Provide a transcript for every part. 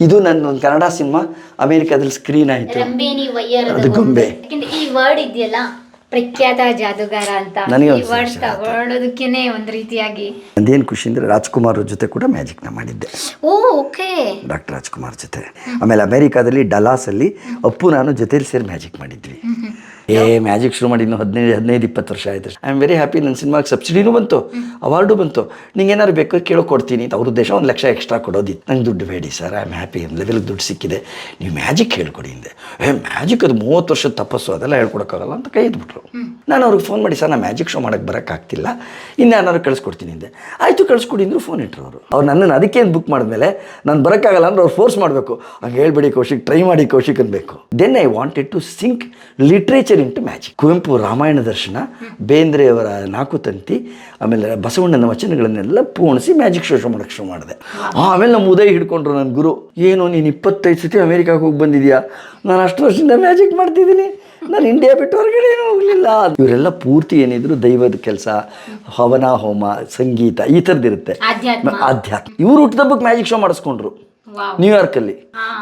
ಇದು ನನ್ನ ಒಂದು ಕನ್ನಡ ಸಿನಿಮಾ ಅಮೇರಿಕಾದಲ್ಲಿ ಸ್ಕ್ರೀನ್ ಆಯ್ತು. ರಂಬೇನಿ ಅದು ಗೊಂಬೆ. ಯಾಕಂದ್ರೆ ಈ ವರ್ಡ್ ಇದೆಯಲ್ಲ ಪ್ರಖ್ಯಾತ ಜಾದುಗಾರ ಅಂತ. ನನಗೆ ಈ ವರ್ಡ್. ತಗೊಳ್ಳೋದಕ್ಕೇನೆ ಒಂದ್ ರೀತಿಯಾಗಿ. ನಂದೇನು ಖುಷಿ ಅಂದ್ರೆ ರಾಜ್ಕುಮಾರ್ ಅವ್ರ ಜೊತೆ ಕೂಡ ಮ್ಯಾಜಿಕ್ನ ಮಾಡಿದ್ದೆ. ಓ ಓಕೆ. ಡಾಕ್ಟರ್ ರಾಜ್ಕುಮಾರ್ ಜೊತೆ. ಆಮೇಲೆ ಅಮೇರಿಕಾದಲ್ಲಿ ಡಲಾಸಲ್ಲಿ ಅಪ್ಪು ನಾನು ಜೊತೆಲಿ ಸೇರಿ ಮ್ಯಾಜಿಕ್ ಮಾಡಿದ್ವಿ. ಏ ಮ್ಯಾಜಿಕ್ ಶುರು ಮಾಡಿ ಇನ್ನು ಹದಿನೈದು ಹದಿನೈದು, ಇಪ್ಪತ್ತು ವರ್ಷ ಆಯಿತು ಐ ಆಮ್ ವೆರಿ ಹ್ಯಾಪಿ ನನ್ನ ಸಿನಿಮಾಗೆ ಸಬ್ಸಿಡಿನೂ ಬಂತು ಅವಾರ್ಡು ಬಂತು. ನಿಂಗೆ ಏನಾದ್ರು ಬೇಕು ಕೇಳೋ, ಕೊಡ್ತೀನಿ. ಅಂತ ಅವ್ರ ಉದ್ದೇಶ ಒಂದು ಲಕ್ಷ ಎಕ್ಸ್ಟ್ರಾ ಕೊಡೋದಿತ್ತು. ನಂಗೆ ದುಡ್ಡು ಬೇಡಿ ಸರ್ ಐ ಆಮ್ ಹ್ಯಾಪಿ ಲೆವೆಲ್ಗೆ ದುಡ್ಡು ಸಿಕ್ಕಿದೆ. ನೀವು ಮ್ಯಾಜಿಕ್ ಹೇಳ್ಕೊಡಿ ಹಿಂದೆ. ಏ ಮ್ಯಾಜಿಕ್ ಅದು ಮೂವತ್ತು ವರ್ಷದ ತಪಸ್ಸು, ಅದೆಲ್ಲ ಹೇಳ್ಕೊಡೋಕ್ಕಾಗಲ್ಲ ಅಂತ ಕೈ ಎತ್ಬಿಟ್ರು. ನಾನು ಅವ್ರಿಗೆ ಫೋನ್ ಮಾಡಿ, ಸರ್ ನಾನು ಮ್ಯಾಜಿಕ್ ಶೋ ಮಾಡೋಕ್ಕೆ ಬರೋಕ್ಕಾಗ್ತಿಲ್ಲ ಇನ್ಯಾರು ಕಳಿಸ್ಕೊಡ್ತೀನಿ ಅಂದೆ. ಆಯಿತು, ಕಳಿಸ್ಕೊಡಿ ಅಂದರು ಫೋನ್ ಇಟ್ಟರು ಅವರು ಅವ್ರು ನನ್ನನ್ನು ಅದಕ್ಕೇನು ಬುಕ್ ಮಾಡಿದ್ಮೇಲೆ, ನಾನು ಬರೋಕ್ಕಾಗಲ್ಲ ಅಂದ್ರೆ ಅವ್ರು ಫೋರ್ಸ್ ಮಾಡಬೇಕು. ಹಂಗೆ ಹೇಳ್ಬೇಡಿ ಕೌಶಿಕ್ ಟ್ರೈ ಮಾಡಿ ಕೌಶಿಕ್ ಅನ್ಬೇಕು. Then I wanted to sync literature into magic Kuvempu Ramayana Darshana, ಬೇಂದ್ರೆಯವರ ನಾಲ್ಕು ತಂತಿ, ಆಮೇಲೆ ಬಸವಣ್ಣನ ವಚನಗಳನ್ನೆಲ್ಲ ಪೂರ್ಣಿಸಿ ಮ್ಯಾಜಿಕ್ ಶೋ ಶೋ ಮಾಡೋಕ್ಕೆ ಶುರು ಮಾಡಿದೆ. ಆಮೇಲೆ ನಮ್ಮ ಉದಯ್ ಹಿಡ್ಕೊಂಡ್ರು ನನ್ನ ಗುರು. ಏನು ನೀನು ಇಪ್ಪತ್ತೈದು ಸತಿ ಅಮೇರಿಕಾಗೆ ಹೋಗಿ ಬಂದಿದ್ಯಾ? ನಾನು ಅಷ್ಟು ವರ್ಷದಿಂದ ಮ್ಯಾಜಿಕ್ ಮಾಡ್ತಿದ್ದೀನಿ. ನಾನು ಇಂಡಿಯಾ ಬಿಟ್ಟು ಹೊರಗಡೆ ಏನೂ ಹೋಗಲಿಲ್ಲ. ಇವರೆಲ್ಲ ಪೂರ್ತಿ ಏನಿದ್ರು ದೈವದ ಕೆಲಸ ಹವನ ಹೋಮ ಸಂಗೀತ ಈ ಥರದ್ದಿರುತ್ತೆ ಆಧ್ಯಾತ್ಮ. ಆಧ್ಯಾತ್ಮ. ಇವ್ರು ಹುಟ್ಟಿದಬ್ಬಕ್ಕೆ ಮ್ಯಾಜಿಕ್ ಶೋ ಮಾಡಿಸ್ಕೊಂಡ್ರು. ನ್ಯೂಯಾರ್ಕಲ್ಲಿ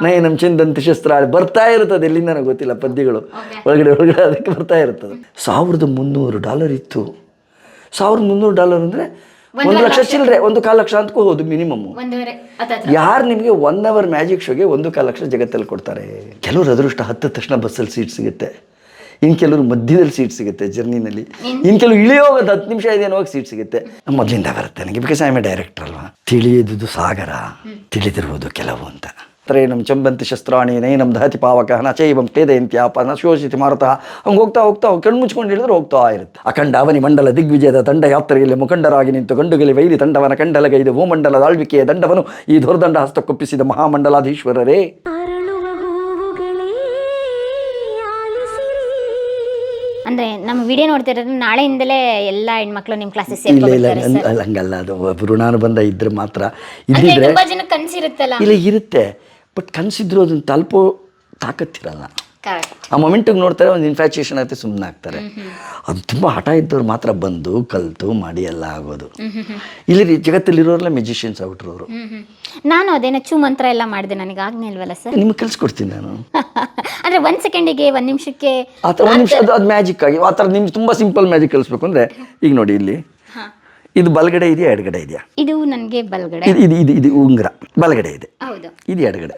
ನೈ ನಮ್ಮ ಚಿಂದಂತ ಶಸ್ತ್ರ ಬರ್ತಾ ಇರುತ್ತದೆ. ಎಲ್ಲಿಂದ ನನಗೆ ಗೊತ್ತಿಲ್ಲ ಪದ್ಯಗಳು. ಒಳಗಡೆ ಒಳಗಡೆ ಅದಕ್ಕೆ ಬರ್ತಾ ಇರುತ್ತದೆ. ಸಾವಿರದ ಮುನ್ನೂರು ಡಾಲರ್ ಇತ್ತು. ಸಾವಿರದ ಮುನ್ನೂರು ಡಾಲರ್ ಅಂದರೆ ಒಂದು ಲಕ್ಷ ಚಿಲ್ಲರೆ ಒಂದು ಕಾಲು ಲಕ್ಷ ಅಂತಕೂ ಹೋದು ಮಿನಿಮಮ್. ಯಾರು ನಿಮಗೆ ಒನ್ ಅವರ್ ಮ್ಯಾಜಿಕ್ ಶೋಗೆ ಒಂದು ಕಾಲು ಲಕ್ಷ ಜಗತ್ತಲ್ಲಿ ಕೊಡ್ತಾರೆ? ಕೆಲವರು ಅದೃಷ್ಟ ಹತ್ತ ತಕ್ಷಣ ಬಸ್ಸಲ್ಲಿ ಸೀಟ್ ಸಿಗುತ್ತೆ. ಇನ್ನು ಕೆಲವರು ಮಧ್ಯದಲ್ಲಿ ಸೀಟ್ ಸಿಗುತ್ತೆ ಜರ್ನಿನಲ್ಲಿ ಇನ್ ಕೆಲವು ಇಳಿಯೋಗೋದು ಹತ್ತು ನಿಮಿಷ ಇದೇನೋಗಿ ಸೀಟ್ ಸಿಗುತ್ತೆ. ಮೊದಲಿಂದ ಬರುತ್ತೆ ನನಗೆ because I am a director ಅಲ್ವಾ. ತಿಳಿಯದು ಸಾಗರ ತಿಳಿದಿರುವುದು ಕೆಲವು ಅಂತ. ತ್ರಯಣಂ ಚಂಬಂತಿ ಶಸ್ತ್ರಾಣಿ ನೈನಂ ದಹತಿ ಪಾವಕ ನಚೈವಂ ಪೇದಯಂತ್ಯಾಪ ನ ಶೋಷಿತಿ ಮಾರುತ. ಹಂಗೆ ಹೋಗ್ತಾ ಹೋಗ್ತಾ ಕಣ್ಣು ಮುಚ್ಕೊಂಡು ಹೇಳಿದ್ರೆ ಹೋಗ್ತಾ ಇರುತ್ತೆ. ಅಖಂಡ ಅವನಿ ಮಂಡಲ ದಿಗ್ವಿಜಯದ ತಂಡ ಯಾತ್ರೆಯಲ್ಲಿ ಮುಖಂಡರಾಗಿ ನಿಂತು ಗಂಡುಗಲಿ ವೈರಿ ತಂಡವನ ಕಂಡಲಗೈದು ಭೂಮಂಡಲದ ಆಳ್ವಿಕೆಯ ದಂಡವನು ಈ ದುರ್ದಂಡ ಹಸ್ತಕ್ಕೊಪ್ಪಿಸಿದ ಮಹಾಮಂಡಲಾಧೀಶ್ವರರೇ. ಅಂದ್ರೆ ನಮ್ಮ ವಿಡಿಯೋ ನೋಡ್ತಿರೋದು ನಾಳೆಯಿಂದಲೇ ಎಲ್ಲ ಹೆಣ್ಮಕ್ಳು ನಿಮ್ ಕ್ಲಾಸಸ್ ಇಲ್ಲ ಇಲ್ಲ ಸೇರ್ಕೊಬಿಡ್ತಾರೆ ಅಲ್ಲ- ಅಲ್ಲ, ಹಂಗಲ್ಲ ಅದು ಒಬ್ಬ ಋಣಾನುಬಂಧ ಇದ್ರೆ ಮಾತ್ರ ಅಂದ್ರೆ ಇದ್ದಿದ್ರೆ ತುಂಬಾ ಜನ ಕನ್ಸಿರುತ್ತಲ್ಲ ಇಲ್ಲ ಇರುತ್ತೆ ಬಟ್ ಕನಸಿದ್ರು ಅದನ್ನು ತಲುಪೋ ತಾಕತ್ತಿರಲ್ಲ ಕರೆಕ್ಟ್ ಆ ಮೊಮೆಂಟಿಗೆ ನೋಡ್ತಾರೆ ಒಂದು ಇನ್ಫ್ಯಾಚುಯೇಷನ್ ಆಗುತ್ತೆ ಸುಮ್ಮನೆ ಆಗ್ತಾರೆ. ಅದು ತುಂಬ ಹಠ ಇದ್ದವ್ರು ಮಾತ್ರ ಬಂದು ಕಲಿತು ಮಾಡಿ ಎಲ್ಲ ಆಗೋದು. ಇಲ್ಲಿ ಜಗತ್ತಲ್ಲಿರೋರೆಲ್ಲ ಮೆಜಿಷಿಯನ್ಸ್ ಆಗ್ಬಿಟ್ರು ಅವರು ನಾನು ಅದೇನ ಚೂ ಮಂತ್ರ ಎಲ್ಲ ಮಾಡಿದೆ ನನಗೆ ಆಗ್ನಿಲ್ವಲ್ಲ ಸರ್? ನಿಮ್ಗೆ ಕಲಿಸ್ಕೊಡ್ತೀನಿ ನಾನು. ಅಂದ್ರೆ ಒಂದ್ ಸೆಕೆಂಡಿಗೆ ಒಂದ್ ನಿಮಿಷಕ್ಕೆ ಆ ಥರ ಒಂದು ನಿಮಿಷ ಅದು ಅದು ಮ್ಯಾಜಿಕ್ ಆಗಿ ಆ ಥರ ನಿಮ್ಗೆ ತುಂಬ ಸಿಂಪಲ್ ಮ್ಯಾಜಿಕ್ ಕಲಿಸ್ಬೇಕು ಅಂದರೆ ಈಗ ನೋಡಿ ಇಲ್ಲಿ. ಇದು ಬಲಗಡೆ ಇದೆಯಾ ಎಡಗಡೆ ಇದೆಯಾ? ಇದು ನನಗೆ ಬಲಗಡೆ. ಇದು ಇದು ಇದು ಇದು ಉಂಗುರ ಬಲಗಡೆ ಇದೆ. ಹೌದು. ಇದು ಎಡಗಡೆ.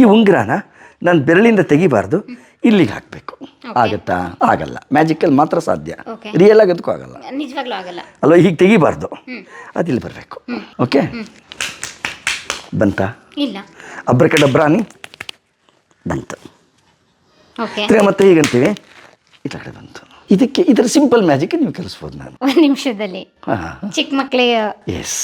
ಈ ಉಂಗುರನ ನಾನು ಬೆರಳಿಂದ ತೆಗಿಬಾರ್ದು ಇಲ್ಲಿಗೆ ಹಾಕಬೇಕು. ಆಗತ್ತಾ? ಆಗಲ್ಲ. ಮ್ಯಾಜಿಕಲ್ಲಿ ಮಾತ್ರ ಸಾಧ್ಯ. ರಿಯಲ್ ಆಗೋದಕ್ಕೂ ಆಗಲ್ಲ. ನಿಜವಾಗ್ಲೂ ಆಗಲ್ಲ. ಅಲ್ವಾ ಹೀಗೆ ತೆಗಿಬಾರ್ದು. ಅದಿಲ್ಲಿ ಬರಬೇಕು. ಓಕೆ ಬಂತ? ಇಲ್ಲ. ಅಬ್ರಕಡಬ್ರಾನಿ ಬಂತು. ಓಕೆ ತಿರ್ಗಾ ಮತ್ತೆ ಹೀಗಂತೀವಿ. ಈ ಕಡೆ ಬಂತು. ಇದಕ್ಕೆ ಇದರ ಸಿಂಪಲ್ ಮ್ಯಾಜಿಕ್ ನೀವು ಕಲಿಸ್ಬೋದು ನಾನು. ಒಂದ್ ನಿಮಿಷದಲ್ಲಿ. ಚಿಕ್ಕ ಮಕ್ಕಳಿಗೆ ಎಸ್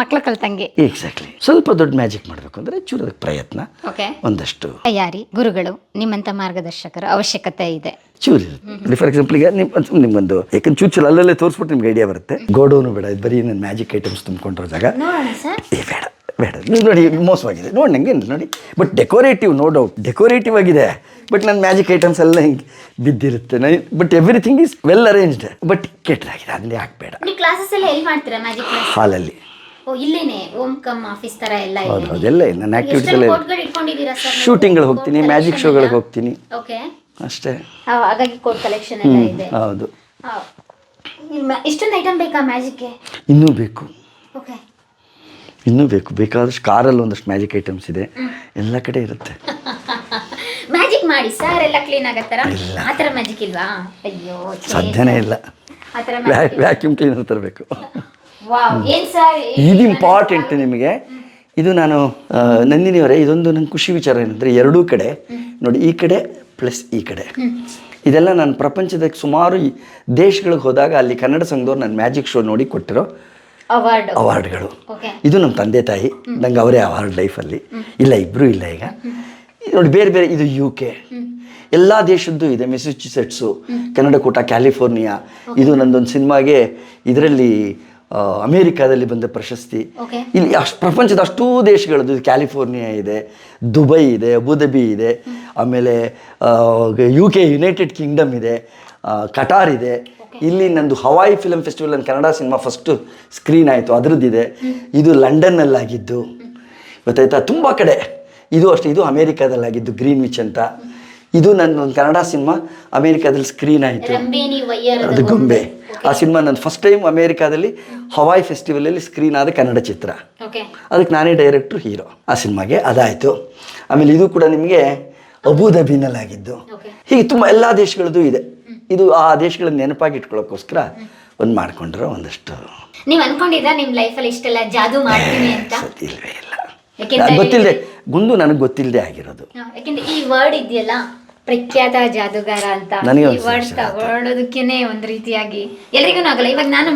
ಮಕ್ಳು ಕಲ್ತಂಗೆ. ಎಕ್ಸಾಕ್ಟ್ಲಿ ಸ್ವಲ್ಪ ದೊಡ್ಡ ಮ್ಯಾಜಿಕ್ ಮಾಡಬೇಕು ಅಂದ್ರೆ ಚೂರು ಪ್ರಯತ್ನ. ಓಕೆ ಒಂದಷ್ಟು. ತಯಾರಿ ಗುರುಗಳು ನಿಮ್ಮಂತ ಮಾರ್ಗದರ್ಶಕರ ಅವಶ್ಯಕತೆ ಇದೆ. ಚೂರು ಇರುತ್ತೆ. ಫಾರ್ ಎಕ್ಸಾಂಪಲ್ ಈಗ ನಿಮ್ಮ ನಿಮ್ಗೊಂದು ಯಾಕಂದ್ರೆ ಚೂಚಲ್ ಅಲ್ಲಲ್ಲೇ ತೋರಿಸ್ಬಿಟ್ಟು ನಿಮ್ಗೆ ಐಡಿಯಾ ಬರುತ್ತೆ. ಗೋಡೋನು ಬೇಡ ಇದು ಬರೀ ನನ್ನ ಮ್ಯಾಜಿಕ್ ಐಟಮ್ಸ್ ತುಂಬಿಕೊಂಡಿರೋ ಜಾಗ. ಏ ಬೇಡ. ಬೇಡ. ನೋಡಿ ಮೋಸವಾಗಿದೆ. ನೋಡಿ ನಂಗೆ ನೋಡಿ. But decorative no doubt decorative ಆಗಿದೆ. ಬಟ್ ನನ್ನ ಮ್ಯಾಜಿಕ್ ಐಟಮ್ಸ್ ಎಲ್ಲ ಹಿಂಗೆ ಬಿದ್ದಿರುತ್ತೆ. But everything is well arranged but ಕೆಟ್ಟದಾಗಿದೆ ಅಲ್ಲಿ ಹಾಕ್ಬೇಡ. ಕ್ಲಾಸಸ್ ಎಲ್ಲ ಎಲ್ಲಿ ಮಾಡ್ತೀರಾ ಮ್ಯಾಜಿಕ್ ಹಾಲಲ್ಲಿ ಇಲ್ಲೇನೆ ಓಂ ಕಮ್ ಆಫೀಸ್ ತರ ಎಲ್ಲ ಹೌದು ಹೌದು ಎಲ್ಲ ನನ್ನ ಆ್ಯಕ್ಟಿವಿಟೀಸ್ ಎಲ್ಲ ಶೂಟಿಂಗ್ಗಳು ಹೋಗ್ತೀನಿ ಮ್ಯಾಜಿಕ್ ಶೋಗಳಿಗೆ ಹೋಗ್ತೀನಿ. ಓಕೆ ಅಷ್ಟೇ. ಹಾಗಾಗಿ ಕೋಟ್ ಕಲೆಕ್ಷನ್ ಎಲ್ಲ ಇದೆ. ಹೌದು. ಐಟಮ್ ಬೇಕಾ ಮ್ಯಾಜಿಕ್ಗೆ ಇನ್ನೂ ಬೇಕು. ಓಕೆ ಇನ್ನೂ ಬೇಕು ಬೇಕಾದಷ್ಟು ಕಾರಲ್ಲಿ ಒಂದಷ್ಟು ಮ್ಯಾಜಿಕ್ ಐಟಮ್ಸ್ ಇದೆ. ಎಲ್ಲ ಕಡೆ ಇರುತ್ತೆ. ಮ್ಯಾಜಿಕ್ ಮಾಡಿ ಸರ್ ಎಲ್ಲ ಕ್ಲೀನ್ ಆಗತ್ತಾರ ಆ ಥರ ಮ್ಯಾಜಿಕ್ ಇಲ್ವಾ? ಅಯ್ಯೋ ಸಾಧ್ಯನೇ ಇಲ್ಲ. ಆ ಥರ ವ್ಯಾಕ್ಯೂಮ್ ಕ್ಲೀನರ್ ತರಬೇಕು. ಏನ್ ಸರ್ ಇದು ಇಂಪಾರ್ಟೆಂಟ್ ನಿಮಗೆ. ಇದು ನಾನು ನಂದಿನಿಯವರೇ ಇದೊಂದು ನಂಗೆ ಖುಷಿ ವಿಚಾರ ಏನಂದರೆ ಎರಡೂ ಕಡೆ ನೋಡಿ ಈ ಕಡೆ ಪ್ಲಸ್ ಈ ಕಡೆ. ಇದೆಲ್ಲ ನಾನು ಪ್ರಪಂಚದ ಸುಮಾರು ದೇಶಗಳಿಗೆ ಹೋದಾಗ ಅಲ್ಲಿ ಕನ್ನಡ ಸಂಘದವ್ರು ನನ್ನ ಮ್ಯಾಜಿಕ್ ಶೋ ನೋಡಿ ಕೊಟ್ಟಿರೋ ಅವಾರ್ಡ್ಗಳು ಇದು ನಮ್ಮ ತಂದೆ ತಾಯಿ ನಂಗೆ ಅವರೇ ಅವಾರ್ಡ್ ಲೈಫಲ್ಲಿ ಇಲ್ಲ ಇಬ್ಬರೂ ಇಲ್ಲ ಈಗ. ನೋಡಿ ಬೇರೆ ಬೇರೆ ಇದು ಯು ಕೆ ಎಲ್ಲ ದೇಶದ್ದು ಇದೆ ಮೆಸಚ್ಯುಸೆಟ್ಸು ಕನ್ನಡಕೂಟ ಕ್ಯಾಲಿಫೋರ್ನಿಯಾ ಇದು ನಂದೊಂದು ಸಿನಿಮಾಗೆ ಇದರಲ್ಲಿ ಅಮೇರಿಕಾದಲ್ಲಿ ಬಂದ ಪ್ರಶಸ್ತಿ. ಇಲ್ಲಿ ಅಷ್ಟು ಪ್ರಪಂಚದ ಅಷ್ಟೂ ದೇಶಗಳದ್ದು ಕ್ಯಾಲಿಫೋರ್ನಿಯಾ ಇದೆ ದುಬೈ ಇದೆ ಅಬುಧಬಿ ಇದೆ. ಆಮೇಲೆ ಯು ಕೆ ಯುನೈಟೆಡ್ ಕಿಂಗ್ಡಮ್ ಇದೆ ಕಟಾರ್ ಇದೆ. ಇಲ್ಲಿ ನಂದು ಹವಾಯಿ ಫಿಲಮ್ ಫೆಸ್ಟಿವಲ್ ನನ್ನ ಕನ್ನಡ ಸಿನಿಮಾ ಫಸ್ಟು ಸ್ಕ್ರೀನ್ ಆಯಿತು. ಅದ್ರದ್ದಿದೆ. ಇದು ಲಂಡನ್ನಲ್ಲಾಗಿದ್ದು. ಗೊತ್ತಾಯ್ತಾ? ತುಂಬ ಕಡೆ. ಇದು ಅಷ್ಟೇ ಇದು ಅಮೇರಿಕಾದಲ್ಲಾಗಿದ್ದು ಗ್ರೀನ್ ವಿಚ್ ಅಂತ. ಇದು ನನ್ನ ಒಂದು ಕನ್ನಡ ಸಿನಿಮಾ ಅಮೇರಿಕಾದಲ್ಲಿ ಸ್ಕ್ರೀನ್ ಆಯಿತು. ಅದು ಗೊಂಬೆ. ಆ ಸಿನಿಮಾ ನನ್ನ ಫಸ್ಟ್ ಟೈಮ್ ಅಮೇರಿಕಾದಲ್ಲಿ ಹವಾಯ್ ಫೆಸ್ಟಿವಲಲ್ಲಿ ಸ್ಕ್ರೀನ್ ಆದ ಕನ್ನಡ ಚಿತ್ರ. ಅದಕ್ಕೆ ನಾನೇ ಡೈರೆಕ್ಟ್ರು ಹೀರೋ ಆ ಸಿನಿಮಾಗೆ ಅದಾಯಿತು. ಆಮೇಲೆ ಇದು ಕೂಡ ನಿಮಗೆ ಅಬುಧಾಬಿನಲ್ಲಾಗಿದ್ದು ಹೀಗೆ ತುಂಬ ಎಲ್ಲ ದೇಶಗಳದ್ದು ಇದೆ. ಇದು ಆ ದೇಶಗಳನ್ನ ನೆನಪಾಗಿ ಇಟ್ಕೊಳ್ಳೋಕ್ಕೋಸ್ಕರ ಒಂದು ಮಾಡ್ಕೊಂಡ್ರೆ ಒಂದಷ್ಟು ನೀವು ಅನ್ಕೊಂಡಿದ್ರ ನಿಮ್ ಲೈಫಲ್ಲಿ ಇಷ್ಟೆಲ್ಲ ಜಾದೂ ಮಾಡ್ತೀನಿ ಅಂತ? ಇಲ್ಲ. ಗೊತ್ತಿಲ್ಲದೆ ಗುಂಡು ನನಗೆ ಗೊತ್ತಿಲ್ಲದೆ ಆಗಿರೋದು. ಯಾಕೆಂದ್ರೆ ಈ ವರ್ಡ್ ಇದೆಯಲ್ಲ ಪ್ರಖ್ಯಾತ ಜಾದುಗಾರ ಅಂತ. ಈ ವರ್ಡ್. ತಗೊಳ್ಳೋದಕ್ಕೇನೆ ಒಂದ್ ರೀತಿಯಾಗಿ ಎಲ್ರಿಗೂ ಆಗಲ್ಲ. ಇವಾಗ ನಾನು